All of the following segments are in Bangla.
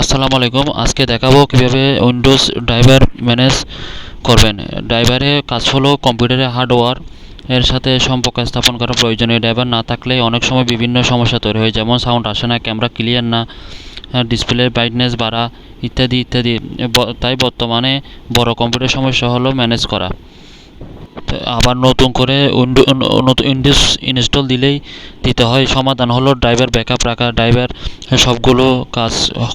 আসসালামু আলাইকুম। আজকে দেখাবো কীভাবে উইন্ডোজ ড্রাইভার ম্যানেজ করবেন। ড্রাইভারে কাজ হলো কম্পিউটারে হার্ডওয়্যার এর সাথে সম্পর্ক স্থাপন করা প্রয়োজনীয়। ড্রাইভার না থাকলে অনেক সময় বিভিন্ন সমস্যা তৈরি হয়, যেমন সাউন্ড আসে না ক্যামেরা ক্লিয়ার না ডিসপ্লে ব্রাইটনেস বাড়া, ইত্যাদি ইত্যাদি। তাই বর্তমানে বড় কম্পিউটার সমস্যা হলো ম্যানেজ করা। আবার নতুন করে নতুন উইন্ডোজ ইনস্টল দিলেই দিতে হয়। সমাধান হলো ড্রাইভার ব্যাকআপ রাখা। ড্রাইভার সবগুলো কাজ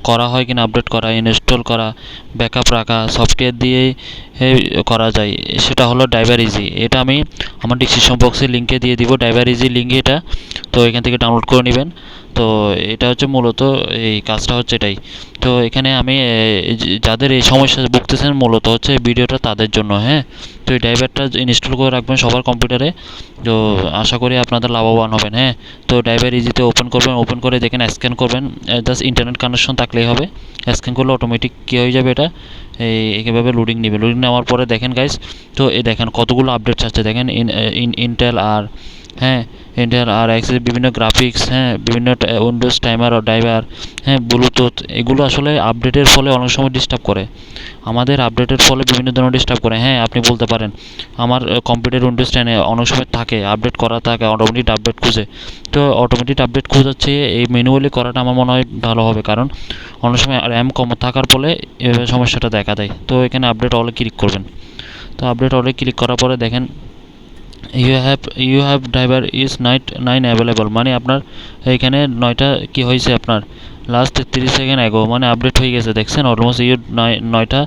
করা হয় কিনা, আপডেট করা, ইনস্টল করা, ব্যাকআপ রাখা, সফটওয়্যার দিয়েই করা যায়। সেটা হলো ড্রাইভার ইজি। এটা আমি আমার ডিসক্রিপশন বক্সে লিঙ্কে দিয়ে দিব। ড্রাইভার ইজি লিঙ্ক এটা। তো এখান থেকে ডাউনলোড করে নেবেন। তো এটা হচ্ছে মূলত এই কাজটা হচ্ছে এটাই। তো এখানে আমি যাদের এই সমস্যা ভুগতেছেন মূলত হচ্ছে ভিডিওটা তাদের জন্য হ্যাঁ? তো এই ড্রাইভারটা ইনস্টল করে রাখবেন সবার কম্পিউটারে। তো আশা করি আপনাদের লাভবান হবেন হ্যাঁ? তো ড্রাইভার ইজিতে ওপেন করবেন ওপেন করে দেখেন স্ক্যান করবেন। জাস্ট ইন্টারনেট কানেকশন থাকলেই হবে। স্ক্যান করলে অটোমেটিক কী হয়ে যাবে এটা? এই এইভাবে লোডিং নেবে। লোডিং নেওয়ার পরে দেখেন গাইস তো এই দেখেন কতগুলো আপডেটস আছে দেখেন ইন ইন্টেল আর হ্যাঁ ইন্টেল আর এক্সেস বিভিন্ন গ্রাফিক্স হ্যাঁ বিভিন্ন উইন্ডোজ টাইমার ও ড্রাইভার হ্যাঁ ব্লুটুথ এগুলো আসলে আপডেটের ফলে অনেক সময় ডিস্টার্ব করে। আমাদের আপডেটের ফলে বিভিন্ন ধরনের ডিস্টার্ব করে। হ্যাঁ আপনি বলতে পারেন, আমার কম্পিউটার উইন্ডোজ টেনে অনেক সময় থাকে আপডেট করা থাকে অটোমেটিক আপডেট খুঁজে। তো অটোমেটিক আপডেট খোঁজাচ্ছে এই ম্যানুয়ালি করাটা আমার মনে হয় ভালো হবে। কারণ, অনেক সময় র্যাম কম থাকার ফলে সমস্যাটা দেখা দেয়। তো এখানে আপডেট অলে ক্লিক করবেন। তো আপডেট অলে ক্লিক করার পরে দেখেন you have you have driver is night nine available মানে আপনার এইখানে নয়টা কি হয়েছে আপনার? লাস্ট তিরিশ সেকেন্ড অ্যাগো মানে আপডেট হয়ে গেছে, দেখছেন? অলমোস্ট ইউ নয়, নয়টা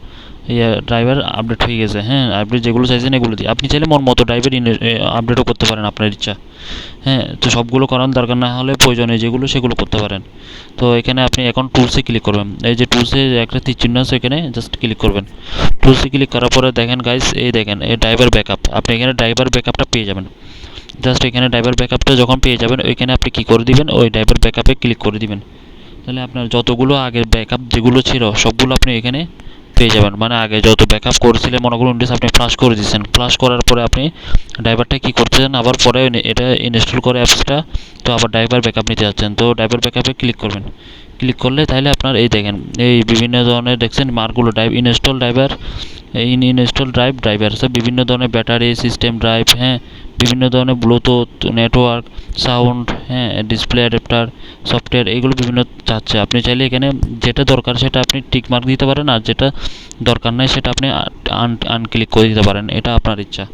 ইয়ে ড্রাইভার আপডেট হয়ে গেছে হ্যাঁ? আপডেট যেগুলো চাইছেন এগুলো দিয়ে। আপনি চাইলে মন মতো ড্রাইভার আপডেটও করতে পারেন আপনার ইচ্ছা হ্যাঁ? তো সবগুলো করার দরকার না হলে প্রয়োজনীয় যেগুলো সেগুলো করতে পারেন। তো এখানে আপনি এখন টুলসে ক্লিক করবেন। এই যে টুলসে একটা তীর চিহ্ন আছে এখানে জাস্ট ক্লিক করবেন। টুলসে ক্লিক করার পরে দেখেন গাইস এই দেখেন, এই ড্রাইভার ব্যাকআপ আপনি এখানে ড্রাইভার ব্যাকআপটা পেয়ে যাবেন। জাস্ট এখানে ড্রাইভার ব্যাকআপটা যখন পেয়ে যাবেন, ওইখানে আপনি কী করে দিবেন? ওই ড্রাইভার ব্যাকআপে ক্লিক করে দিবেন। তাহলে আপনার যতগুলো আগের ব্যাকআপ যেগুলো ছিল, সবগুলো আপনি এখানে পেয়ে যাবেন। মানে আগে যত ব্যাকআপ করেছিলেন মনে করুন উইন্ডোজ আপনি ফ্লাশ করে দিয়েছেন। ফ্লাশ করার পরে আপনি ড্রাইভারটা কী করতেছেন? আবার পরে এটা ইনস্টল করে অ্যাপসটা তো আবার ড্রাইভার ব্যাকআপ নিতে যাচ্ছেন। তো ড্রাইভার ব্যাকআপে ক্লিক করবেন। ক্লিক করলে তাহলে আপনার এই দেখেন, এই বিভিন্ন ধরনের দেখছেন মার্কগুলো drive install driver in install drive driver সব বিভিন্ন ধরনের ব্যাটারি সিস্টেম ড্রাইভ হ্যাঁ বিভিন্ন ধরনের ব্লুটুথ নেটওয়ার্ক সাউন্ড হ্যাঁ ডিসপ্লে অ্যাডাপ্টার সফটওয়্যার এগুলো বিভিন্ন চাচ্ছে আপনি চাইলে এখানে যেটা দরকার সেটা আপনি টিক মার্ক দিতে পারেন আর যেটা দরকার নাই সেটা আপনি আন আনক্লিক করে দিতে পারেন। এটা আপনার ইচ্ছা।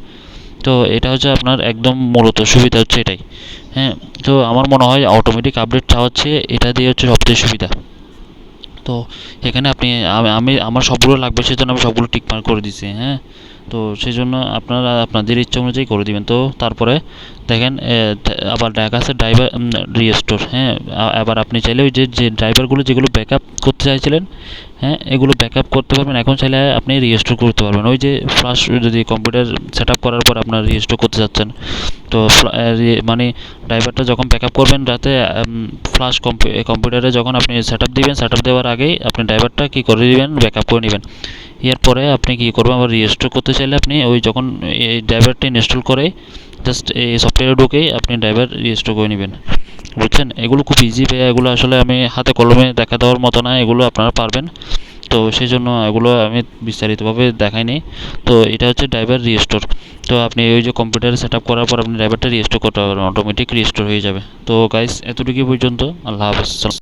তো এটা হচ্ছে আপনার একদম মূলত সুবিধা হচ্ছে এটাই। হ্যাঁ তো আমার মনে হয় অটোমেটিক আপডেট চাওয়াচ্ছে এটা দিয়ে হচ্ছে সবচেয়ে সুবিধা। তো এখানে আপনি, আমি আমি, আমার সবগুলো লাগবে সেজন্য আমি সবগুলো টিক মার্ক করে দিছি হ্যাঁ। তো সেই জন্য আপনারা আপনাদের ইচ্ছা অনুযায়ী করে দিবেন। তো তারপরে দেখেন আবার দেখা আছে ড্রাইভার রিস্টোর হ্যাঁ? আবার আপনি চাইলে ওই যে যে ড্রাইভারগুলো যেগুলো ব্যাকআপ করতে চাইছিলেন হ্যাঁ? এগুলো ব্যাকআপ করতে পারবেন। এখন চাইলে আপনি রিস্টোর করতে পারবেন। ওই যে ফ্লাশ যদি কম্পিউটার সেট করার পর আপনার রিস্টোর করতে চাচ্ছেন, তো মানে ড্রাইভারটা যখন ব্যাকআপ করবেন রাতে ফ্লাশ কম্পিউটারে যখন আপনি সেট দিবেন সেট দেওয়ার আগেই আপনি ড্রাইভারটা কী করে দিবেন? ব্যাকআপ করে নেবেন। এরপরে আপনি কী করবেন? আবার রিস্টোর করতে চাইলে আপনি ওই যখন এই ড্রাইভারটা ইনস্টল করে জাস্ট এই সফটওয়্যারে ঢুকেই আপনি ড্রাইভার রিস্টোর করে নেবেন। বুঝছেন? এগুলো খুব ইজি ভাইয়া। এগুলো আসলে আমি হাতে কলমে দেখা দেওয়ার মতো না। এগুলো আপনারা পারবেন। তো সেই জন্য এগুলো আমি বিস্তারিতভাবে দেখাইনি। তো এটা হচ্ছে ড্রাইভার রিস্টোর তো আপনি ওই যে কম্পিউটারে সেট আপ করার পর আপনি ড্রাইভারটা রিস্টোর করতে পারবেন। অটোমেটিক রিস্টোর হয়ে যাবে। তো গাইস এতটুকুই পর্যন্ত। আল্লাহ হাফেজ।